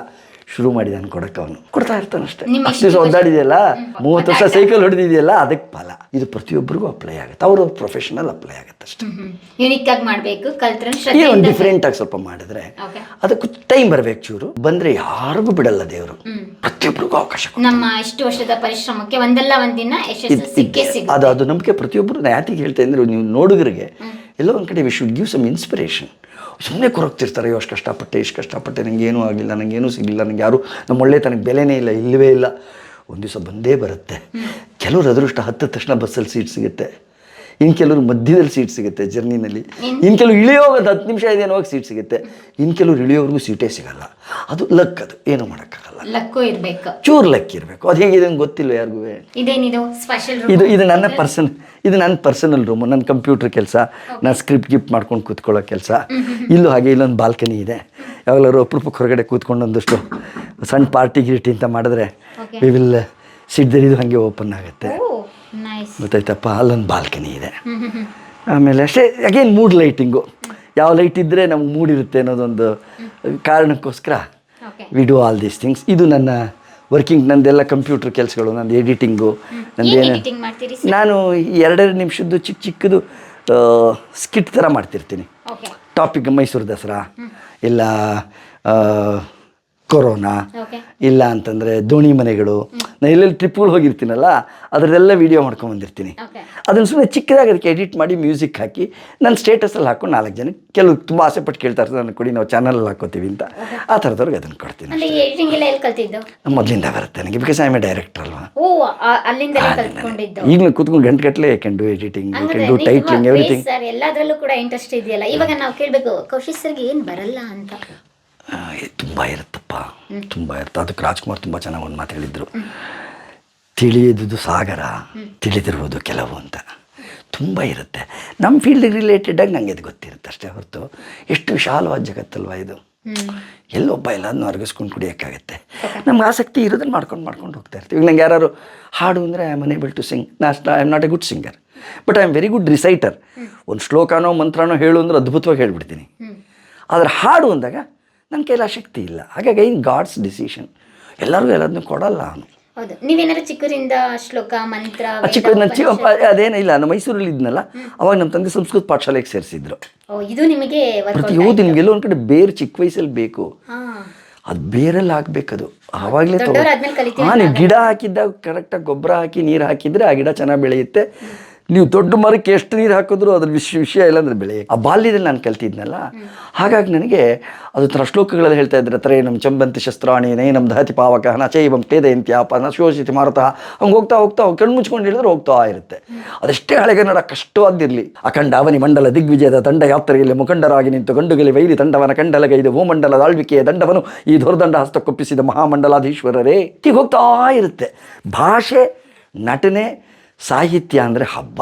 ಶುರು ಮಾಡಿದಾನೆ ಕೊಡಕ್ಕೆ ಅವನು. ಕೊಡ್ತಾ ಇರ್ತಾನೆ ಅಷ್ಟೇ. ಅಷ್ಟು ದಿವಸ ಒದ್ದಾಡಿದೆಯಲ್ಲ ಮೂವತ್ತು ವರ್ಷ ಸೈಕಲ್ ಹೊಡೆದಿದೆಯಲ್ಲ? ಅದಕ್ಕೆ ಫಲ. ಇದು ಪ್ರತಿಯೊಬ್ಬರಿಗೂ ಅಪ್ಲೈ ಆಗುತ್ತೆ. ಅವರು ಪ್ರೊಫೆಷನಲ್ ಅಪ್ಲೈ ಆಗುತ್ತೆ ಅಷ್ಟೇ. ಯುನಿಕ್ ಆಗಿ ಮಾಡಬೇಕು ಒಂದು ಶ್ರದ್ಧೆಯಿಂದ ಡಿಫ್ರೆಂಟ್ ಆಗಿ ಸ್ವಲ್ಪ ಮಾಡಿದ್ರೆ. ಅದಕ್ಕೂ ಟೈಮ್ ಬರಬೇಕು ಚೂರು. ಬಂದ್ರೆ ಯಾರಿಗೂ ಬಿಡಲ್ಲ ದೇವರು. ಪ್ರತಿಯೊಬ್ಬರಿಗೂ ಅವಕಾಶ ನಮ್ಮ ಇಷ್ಟು ವರ್ಷದ ಪರಿಶ್ರಮಕ್ಕೆ ಒಂದಲ್ಲ ಒಂದಿನ ಯಶಸ್ಸು ಅದು ಅದು ನಂಬಿಕೆ ಪ್ರತಿಯೊಬ್ಬರು ನಾ ಯಾತಿಗೆ ಹೇಳ್ತಾ ಇದ್ರೆ ನೀವು ನೋಡುಗರಿಗೆ ಎಲ್ಲೋ ಒಂದು ಕಡೆ we should give some inspiration ಸುಮ್ಮನೆ ಕೊರಗ್ತಿರ್ತಾರೆ ಅಷ್ಟು ಕಷ್ಟಪಟ್ಟೆ ಇಷ್ಟು ಕಷ್ಟಪಟ್ಟೆ ನನಗೇನೂ ಆಗಲಿಲ್ಲ ನನಗೇನೂ ಸಿಗಲಿಲ್ಲ ನನಗೆ ಯಾರು ನಮ್ಮ ಒಳ್ಳೆ ತನಗೆ ಬೆಲೆನೇ ಇಲ್ಲ ಇಲ್ಲವೇ ಇಲ್ಲ. ಒಂದು ದಿವಸ ಬಂದೇ ಬರುತ್ತೆ. ಕೆಲವರು ಅದೃಷ್ಟ ಹತ್ತಿದ ತಕ್ಷಣ ಬಸ್ಸಲ್ಲಿ ಸೀಟ್ ಸಿಗುತ್ತೆ. ಇನ್ನು ಕೆಲವರು ಮಧ್ಯದಲ್ಲಿ ಸೀಟ್ ಸಿಗುತ್ತೆ ಜರ್ನಿನಲ್ಲಿ. ಇನ್ನು ಕೆಲವರು ಇಳಿಯೋವಾಗ ಒಂದು ಹತ್ತು ನಿಮಿಷ ಇದೇನೋವಾಗ ಸೀಟ್ ಸಿಗುತ್ತೆ. ಇನ್ನು ಕೆಲವರು ಇಳಿಯೋವರೆಗೂ ಸೀಟೇ ಸಿಗಲ್ಲ. ಅದು ಲಕ್ ಅದು. ಏನು ಮಾಡೋಕ್ಕಾಗಲ್ಲ. ಲಕ್ಕು ಇರಬೇಕು. ಚೂರ್ ಲಕ್ ಇರಬೇಕು. ಅದು ಹೇಗಿದೆ ಗೊತ್ತಿಲ್ಲ ಯಾರಿಗೂ. ಇದೇನಿದು ಸ್ಪೆಷಲ್ ಇದು ಇದು ನನ್ನ ಪರ್ಸನ್ ಇದು ನನ್ನ ಪರ್ಸನಲ್ ರೂಮು ನನ್ನ ಕಂಪ್ಯೂಟರ್ ಕೆಲಸ. ನಾನು ಸ್ಕ್ರಿಪ್ಟ್ ಗಿಫ್ಟ್ ಮಾಡ್ಕೊಂಡು ಕೂತ್ಕೊಳ್ಳೋ ಕೆಲಸ. ಇಲ್ಲೂ ಹಾಗೆ ಇಲ್ಲೊಂದು ಬಾಲ್ಕನಿ ಇದೆ. ಯಾವಾಗಲಾದ್ರು ಅಪ್ರೂಪಕ್ಕೆ ಹೊರಗಡೆ ಕೂತ್ಕೊಂಡು ಒಂದಷ್ಟು ಸಣ್ಣ ಪಾರ್ಟಿ ಗಿರಿಟಿ ಅಂತ ಮಾಡಿದ್ರೆ ವಿ ವಿಲ್ ಸಿಡ್ದರಿದು ಹಾಗೆ ಓಪನ್ ಆಗುತ್ತೆ. ಗೊತ್ತಾಯ್ತಪ್ಪ ಅಲ್ಲೊಂದು ಬಾಲ್ಕನಿ ಇದೆ. ಆಮೇಲೆ ಅಷ್ಟೇ ಅಗೇನ್ ಮೂಡ್ ಲೈಟಿಂಗು ಯಾವ ಲೈಟ್ ಇದ್ದರೆ ನಮ್ಗೆ ಮೂಡ್ ಇರುತ್ತೆ ಅನ್ನೋದೊಂದು ಕಾರಣಕ್ಕೋಸ್ಕರ we do all these things ಇದು ನನ್ನ ವರ್ಕಿಂಗ್ ನಂದೆಲ್ಲ ಕಂಪ್ಯೂಟರ್ ಕೆಲಸಗಳು ನಂದು ಎಡಿಟಿಂಗು ಏನ್ ನಂದೇನು ನಾನು ಎರಡೆರಡು ನಿಮಿಷದ್ದು ಚಿಕ್ಕ ಚಿಕ್ಕದು ಸ್ಕಿಟ್ ಥರ ಮಾಡ್ತಿರ್ತೀನಿ. ಟಾಪಿಕ್ ಮೈಸೂರು ದಸರಾ. ಇಲ್ಲ ಕೊರೋನಾ ಇಲ್ಲ ಅಂತಂದರೆ ದೋಣಿ ಮನೆಗಳು. ನಾನು ಎಲ್ಲೆಲ್ಲಿ ಟ್ರಿಪ್ಗಳು ಹೋಗಿರ್ತೀನಲ್ಲ ಅದರದೆಲ್ಲ ವೀಡಿಯೋ ಮಾಡ್ಕೊಂಬಂದಿರ್ತೀನಿ ಬಂದಿರ್ತೀನಿ. ಅದನ್ನು ಸುಮ್ಮನೆ ಚಿಕ್ಕದಾಗಿ ಅದಕ್ಕೆ ಎಡಿಟ್ ಮಾಡಿ ಮ್ಯೂಸಿಕ್ ಹಾಕಿ ನನ್ನ ಸ್ಟೇಟಸಲ್ಲಿ ಹಾಕೊಂಡು ನಾಲ್ಕು ಜನ ಕೆಲವು ತುಂಬ ಆಸೆ ಪಟ್ಟು ಕೇಳ್ತಾ ಇರ್ತಾರೆ ನನಗೆ ಕೊಡಿ ನಾವು ಚಾನಲಲ್ಲಿ ಹಾಕೋತೀವಿ ಅಂತ. ಆ ಥರದವ್ರಿಗೆ ಅದನ್ನು ಕೊಡ್ತೀನಿ ಮೊದಲಿಂದ ಬರುತ್ತೆ ನನಗೆ ಬಿಕಾಸ್ ಐ ಎ ಡೈರೆಕ್ಟರ್ ಅಲ್ವಾ. ಈಗಲೂ ಕೂತ್ಕೊಂಡು ಗಂಟೆ ಗಟ್ಟಲೆ can do editing ಕೆಂಡು can do titling everything sir ಎಲ್ಲದರಲ್ಲೂ ಕೂಡ ಇಂಟ್ರೆಸ್ಟ್ ಇದೆಯಲ್ಲ. ಇವಾಗ ನಾವು ಕೇಳಬೇಕು ಕೌಶಿಕ್ ಸರ್ಗೆ ಏನು ಬರಲ್ಲ ಅಂತ. ತುಂಬ ಇರುತ್ತಪ್ಪ. ತುಂಬ ಇರುತ್ತೆ. ಅದಕ್ಕೆ ರಾಜ್ಕುಮಾರ್ ತುಂಬ ಚೆನ್ನಾಗಿ ಒಂದು ಮಾತು ಹೇಳಿದ್ರು. ತಿಳಿಯದು ಸಾಗರ ತಿಳಿದಿರುವುದು ಕೆಲವು ಅಂತ. ತುಂಬ ಇರುತ್ತೆ. ನಮ್ಮ ಫೀಲ್ಡಿಗೆ ರಿಲೇಟೆಡಾಗಿ ನನಗೆ ಅದು ಗೊತ್ತಿರುತ್ತೆ ಅಷ್ಟೇ ಹೊರತು. ಎಷ್ಟು ವಿಶಾಲವಾದ ಜಗತ್ತಲ್ವ ಇದು. ಎಲ್ಲೊಬ್ಬ ಎಲ್ಲದನ್ನು ಅರ್ಗಿಸ್ಕೊಂಡು ಕುಡಿಯೋಕ್ಕಾಗತ್ತೆ. ನಮ್ಗೆ ಆಸಕ್ತಿ ಇರೋದನ್ನು ಮಾಡ್ಕೊಂಡು ಮಾಡ್ಕೊಂಡು ಹೋಗ್ತಾ ಇರ್ತೀವಿ. ಈಗ ನಂಗೆ ಯಾರು ಹಾಡು ಅಂದರೆ I am unable to sing ನಾ I am not a good singer but I am very good reciter ಒಂದು ಶ್ಲೋಕನೋ ಮಂತ್ರನೋ ಹೇಳು ಅಂದ್ರೆ ಅದ್ಭುತವಾಗಿ ಹೇಳ್ಬಿಡ್ತೀನಿ. ಆದರೆ ಹಾಡು ಅಂದಾಗ ನನ್ನ ಕೈಲಿ ಆ ಶಕ್ತಿ ಇಲ್ಲ. ಹಾಗಾಗಿ ಇನ್ ಗಾಡ್ಸ್ ಡಿಸಿಷನ್ ಎಲ್ಲರಿಗೂ ಎಲ್ಲದನ್ನು ಕೊಡಲ್ಲ ಅವನು. ಹೌದು. ನೀವೇನಾದ್ರು ಚಿಕ್ಕರಿಂದ ಶ್ಲೋಕ ಮಂತ್ರ ಚಿಕ್ಕ ನನ್ನ ಅದೇನಿಲ್ಲ ಇಲ್ಲ. ನಾನು ಮೈಸೂರಲ್ಲಿ ಇದ್ನಲ್ಲ. ಅವಾಗ ನಮ್ಮ ತಂದೆ ಸಂಸ್ಕೃತ ಪಾಠಶಾಲೆಗೆ ಸೇರಿಸಿದ್ರು. ಇದು ನಿಮಗೆ ಪ್ರತಿ ವರ್ಕೌಟ್ ಹೌದು ನಿಮ್ಗೆ ಎಲ್ಲೋ ಒಂದು ಕಡೆ ಬೇರೆ ಚಿಕ್ಕ ವಯಸ್ಸಲ್ಲಿ ಬೇಕು. ಅದು ಬೇರಲ್ಲಿ ಹಾಕ್ಬೇಕದು ಆವಾಗಲೇ ಕಲಿತೀವಿ ಹಾಂ ನೀವು ಗಿಡ ಹಾಕಿದ್ದಾಗ ಕರೆಕ್ಟಾಗಿ ಗೊಬ್ಬರ ಹಾಕಿ ನೀರು ಹಾಕಿದರೆ ಆ ಗಿಡ ಚೆನ್ನಾಗಿ ಬೆಳೆಯುತ್ತೆ. ನೀವು ದೊಡ್ಡ ಮರಕ್ಕೆ ಎಷ್ಟು ನೀರು ಹಾಕಿದ್ರು ಅದ್ರ ವಿಷಯ ವಿಷಯ ಇಲ್ಲ ಬೆಳೆ. ಆ ಬಾಲ್ಯದಲ್ಲಿ ನಾನು ಕಲ್ತಿದ್ನಲ್ಲ? ಹಾಗಾಗಿ ನನಗೆ ಅದು ಥರ ಶ್ಲೋಕಗಳಲ್ಲಿ ಹೇಳ್ತಾ ಇದ್ದಾರೆ ತರ ನಮ್ಮ ಚಂಬಂತಿ ಶಸ್ತ್ರಾಣಿ ನೈನಂ ದಹತಿ ಪಾವಕ ನಚೈವಂ ಆಪ ನ ಶೋಷಿತಿ ಮಾರುತಃ. ಹಂಗೆ ಹೋಗ್ತಾ ಹೋಗ್ತಾ ಕಣ್ಣು ಮುಚ್ಕೊಂಡು ಹೇಳಿದ್ರೆ ಹೋಗ್ತಾ ಇರುತ್ತೆ. ಅದೆಷ್ಟೇ ಹಳೆಗನ್ನಡ ಕಷ್ಟವಾದಿರಲಿ ಅಖಂಡ ಅವನಿ ಮಂಡಲ ದಿಗ್ವಿಜಯದ ತಂಡ ಯಾತ್ರೆಯಲ್ಲಿ ಮುಖಂಡರಾಗಿ ನಿಂತು ಗಂಡುಗಲಿ ವೈರಿ ತಂಡವನ ಕಂಡಲಗೈದು ಭೂಮಂಡಲ ಆಳ್ವಿಕೆಯ ದಂಡವನ್ನು ಈ ದುರ್ದಂಡ ಹಸ್ತಕ್ಕೊಪ್ಪಿಸಿದ ಮಹಾಮಂಡಲಾಧೀಶ್ವರರೇ. ಹೀಗೆ ಹೋಗ್ತಾ ಇರುತ್ತೆ. ಭಾಷೆ ನಟನೆ ಸಾಹಿತ್ಯ ಅಂದರೆ ಹಬ್ಬ.